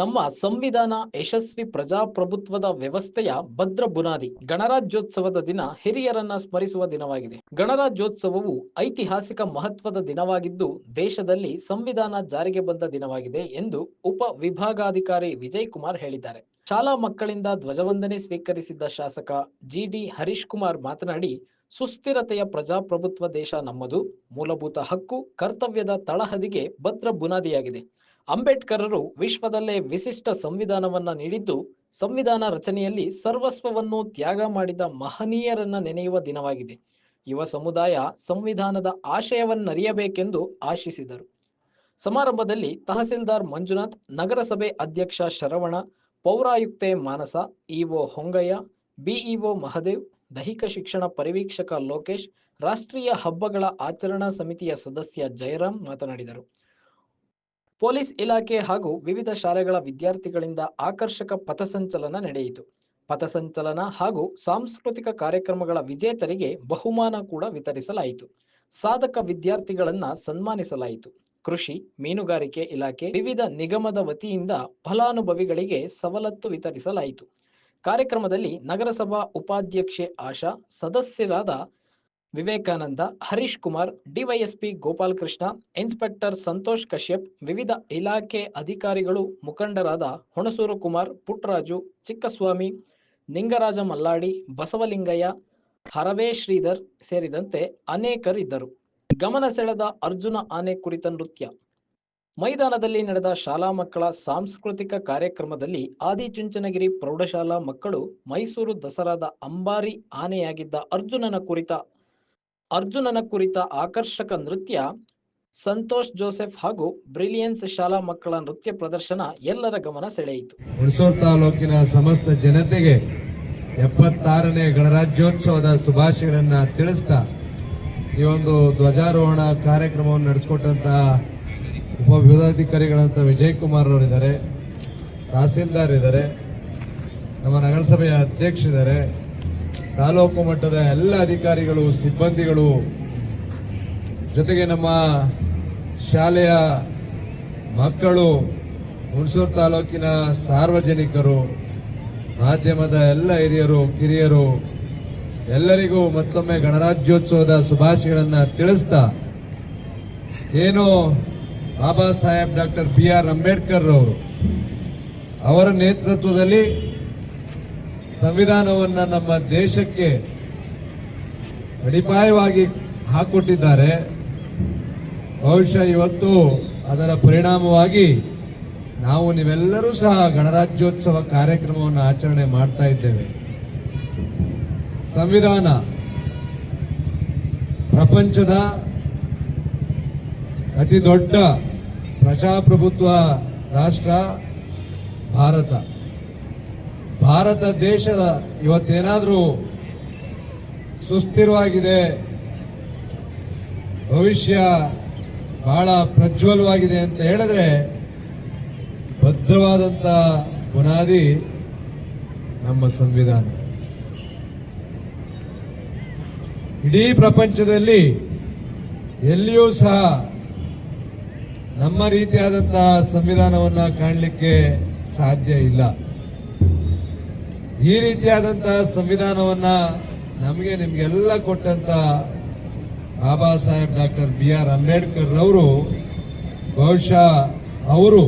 ನಮ್ಮ ಸಂವಿಧಾನ ಯಶಸ್ವಿ ಪ್ರಜಾಪ್ರಭುತ್ವದ ವ್ಯವಸ್ಥೆಯ ಭದ್ರ ಬುನಾದಿ ಗಣರಾಜ್ಯೋತ್ಸವದ ದಿನ ಹಿರಿಯರನ್ನ ಸ್ಮರಿಸುವ ದಿನವಾಗಿದೆ. ಗಣರಾಜ್ಯೋತ್ಸವವು ಐತಿಹಾಸಿಕ ಮಹತ್ವದ ದಿನವಾಗಿದ್ದು ದೇಶದಲ್ಲಿ ಸಂವಿಧಾನ ಜಾರಿಗೆ ಬಂದ ದಿನವಾಗಿದೆ ಎಂದು ಉಪ ವಿಭಾಗಾಧಿಕಾರಿ ವಿಜಯ್ ಕುಮಾರ್ ಹೇಳಿದ್ದಾರೆ. ಶಾಲಾ ಮಕ್ಕಳಿಂದ ಧ್ವಜವಂದನೆ ಸ್ವೀಕರಿಸಿದ್ದ ಶಾಸಕ ಜಿಡಿ ಹರೀಶ್ ಕುಮಾರ್ ಮಾತನಾಡಿ, ಸುಸ್ಥಿರತೆಯ ಪ್ರಜಾಪ್ರಭುತ್ವ ದೇಶ ನಮ್ಮದು, ಮೂಲಭೂತ ಹಕ್ಕು, ಕರ್ತವ್ಯದ ತಳಹದಿಗೆ ಭದ್ರ ಬುನಾದಿಯಾಗಿದೆ. ಅಂಬೇಡ್ಕರರು ವಿಶ್ವದಲ್ಲೇ ವಿಶಿಷ್ಟ ಸಂವಿಧಾನವನ್ನ ನೀಡಿದ್ದು, ಸಂವಿಧಾನ ರಚನೆಯಲ್ಲಿ ಸರ್ವಸ್ವವನ್ನು ತ್ಯಾಗ ಮಾಡಿದ ಮಹನೀಯರನ್ನ ನೆನೆಯುವ ದಿನವಾಗಿದೆ. ಯುವ ಸಮುದಾಯ ಸಂವಿಧಾನದ ಆಶಯವನ್ನರಿಯಬೇಕೆಂದು ಆಶಿಸಿದರು. ಸಮಾರಂಭದಲ್ಲಿ ತಹಸೀಲ್ದಾರ್ ಮಂಜುನಾಥ್, ನಗರಸಭೆ ಅಧ್ಯಕ್ಷ ಶರವಣ, ಪೌರಾಯುಕ್ತೆ ಮಾನಸ, ಇಒ ಹೊಂಗಯ್ಯ, ಬಿಇಒ ಮಹದೇವ್, ದೈಹಿಕ ಶಿಕ್ಷಣ ಪರಿವೀಕ್ಷಕ ಲೋಕೇಶ್, ರಾಷ್ಟ್ರೀಯ ಹಬ್ಬಗಳ ಆಚರಣಾ ಸಮಿತಿಯ ಸದಸ್ಯ ಜಯರಾಮ್ ಮಾತನಾಡಿದರು. ಪೊಲೀಸ್ ಇಲಾಖೆ ಹಾಗೂ ವಿವಿಧ ಶಾಲೆಗಳ ವಿದ್ಯಾರ್ಥಿಗಳಿಂದ ಆಕರ್ಷಕ ಪಥಸಂಚಲನ ನಡೆಯಿತು. ಪಥಸಂಚಲನ ಹಾಗೂ ಸಾಂಸ್ಕೃತಿಕ ಕಾರ್ಯಕ್ರಮಗಳ ವಿಜೇತರಿಗೆ ಬಹುಮಾನ ಕೂಡ ವಿತರಿಸಲಾಯಿತು. ಸಾಧಕ ವಿದ್ಯಾರ್ಥಿಗಳನ್ನ ಸನ್ಮಾನಿಸಲಾಯಿತು. ಕೃಷಿ, ಮೀನುಗಾರಿಕೆ ಇಲಾಖೆ ವಿವಿಧ ನಿಗಮದ ವತಿಯಿಂದ ಫಲಾನುಭವಿಗಳಿಗೆ ಸವಲತ್ತು ವಿತರಿಸಲಾಯಿತು. ಕಾರ್ಯಕ್ರಮದಲ್ಲಿ ನಗರಸಭಾ ಉಪಾಧ್ಯಕ್ಷೆ ಆಶಾ, ಸದಸ್ಯರಾದ ವಿವೇಕಾನಂದ, ಹರೀಶ್ ಕುಮಾರ್, ಡಿವೈಎಸ್ಪಿ ಗೋಪಾಲ್ ಕೃಷ್ಣ ಇನ್ಸ್ಪೆಕ್ಟರ್ ಸಂತೋಷ್ ಕಶ್ಯಪ್, ವಿವಿಧ ಇಲಾಖೆ ಅಧಿಕಾರಿಗಳು ಮುಖಂಡರಾದ ಹುಣಸೂರು ಕುಮಾರ್, ಪುಟ್ಟರಾಜು, ಚಿಕ್ಕಸ್ವಾಮಿ, ನಿಂಗರಾಜ ಮಲ್ಲಾಡಿ, ಬಸವಲಿಂಗಯ್ಯ, ಹರವೇ ಶ್ರೀಧರ್ ಸೇರಿದಂತೆ ಅನೇಕರಿದ್ದರು ಗಮನ ಸೆಳೆದ ಅರ್ಜುನ ಆನೆ ಕುರಿತ ನೃತ್ಯ. ಮೈದಾನದಲ್ಲಿ ನಡೆದ ಶಾಲಾ ಮಕ್ಕಳ ಸಾಂಸ್ಕೃತಿಕ ಕಾರ್ಯಕ್ರಮದಲ್ಲಿ ಆದಿಚುಂಚನಗಿರಿ ಪ್ರೌಢಶಾಲಾ ಮಕ್ಕಳು ಮೈಸೂರು ದಸರಾದ ಅಂಬಾರಿ ಆನೆಯಾಗಿದ್ದ ಅರ್ಜುನನ ಕುರಿತ ಅರ್ಜುನನ ಕುರಿತ ಆಕರ್ಷಕ ನೃತ್ಯ ಸಂತೋಷ್ ಜೋಸೆಫ್ ಹಾಗೂ ಬ್ರಿಲಿಯನ್ಸ್ ಶಾಲಾ ಮಕ್ಕಳ ನೃತ್ಯ ಪ್ರದರ್ಶನ ಎಲ್ಲರ ಗಮನ ಸೆಳೆಯಿತು. ಹುಣಸೂರು ತಾಲೂಕಿನ ಸಮಸ್ತ ಜನತೆಗೆ ಎಪ್ಪತ್ತಾರನೇ ಗಣರಾಜ್ಯೋತ್ಸವದ ಶುಭಾಶಯಗಳನ್ನು ತಿಳಿಸ್ತಾ ಈ ಒಂದು ಧ್ವಜಾರೋಹಣ ಕಾರ್ಯಕ್ರಮವನ್ನು ನಡೆಸಿಕೊಟ್ಟಂತಹ ಉಪ ವಿಧಾಧಿಕಾರಿಗಳಂತ ವಿಜಯ್ ಕುಮಾರ್ ಅವರಿದ್ದಾರೆ, ತಹಸೀಲ್ದಾರ್ ಇದ್ದಾರೆ, ನಮ್ಮ ನಗರಸಭೆಯ ಅಧ್ಯಕ್ಷರಿದ್ದಾರೆ. ತಾಲೂಕು ಮಟ್ಟದ ಎಲ್ಲ ಅಧಿಕಾರಿಗಳು, ಸಿಬ್ಬಂದಿಗಳು, ಜೊತೆಗೆ ನಮ್ಮ ಶಾಲೆಯ ಮಕ್ಕಳು, ಹುಣಸೂರು ತಾಲೂಕಿನ ಸಾರ್ವಜನಿಕರು, ಮಾಧ್ಯಮದ ಎಲ್ಲ ಹಿರಿಯರು, ಕಿರಿಯರು, ಎಲ್ಲರಿಗೂ ಮತ್ತೊಮ್ಮೆ ಗಣರಾಜ್ಯೋತ್ಸವದ ಶುಭಾಶಯಗಳನ್ನು ತಿಳಿಸ್ತಾ, ಏನು Baba Saheb doctor B R Ambedkar ಅವರು ಅವರ ನೇತೃತ್ವದಲ್ಲಿ ಸಂವಿಧಾನವನ್ನು ನಮ್ಮ ದೇಶಕ್ಕೆ ಅಡಿಪಾಯವಾಗಿ ಹಾಕೊಟ್ಟಿದ್ದಾರೆ. ಬಹುಶಃ ಇವತ್ತು ಅದರ ಪರಿಣಾಮವಾಗಿ ನಾವು ನೀವೆಲ್ಲರೂ ಸಹ ಗಣರಾಜ್ಯೋತ್ಸವ ಕಾರ್ಯಕ್ರಮವನ್ನು ಆಚರಣೆ ಮಾಡ್ತಾ ಇದ್ದೇವೆ. ಸಂವಿಧಾನ ಪ್ರಪಂಚದ ಅತಿ ದೊಡ್ಡ ಪ್ರಜಾಪ್ರಭುತ್ವ ರಾಷ್ಟ್ರ ಭಾರತ. ಭಾರತ ದೇಶದ ಇವತ್ತೇನಾದರೂ ಸುಸ್ಥಿರವಾಗಿದೆ ಭವಿಷ್ಯ ಬಹಳ ಪ್ರಜ್ವಲವಾಗಿದೆ ಅಂತ ಹೇಳಿದ್ರೆ ಭದ್ರವಾದಂಥ ಬುನಾದಿ ನಮ್ಮ ಸಂವಿಧಾನ. ಇಡೀ ಪ್ರಪಂಚದಲ್ಲಿ ಎಲ್ಲಿಯೂ ಸಹ ನಮ್ಮ ರೀತಿಯಾದಂತಹ ಸಂವಿಧಾನವನ್ನು ಕಾಣಲಿಕ್ಕೆ ಸಾಧ್ಯ ಇಲ್ಲ. ಈ ರೀತಿಯಾದಂತಹ ಸಂವಿಧಾನವನ್ನ ನಮಗೆ ನಿಮಗೆಲ್ಲ ಕೊಟ್ಟಂತ Baba Saheb doctor B R Ambedkar ಅವರು ಬಹುಶಃ ಅವರು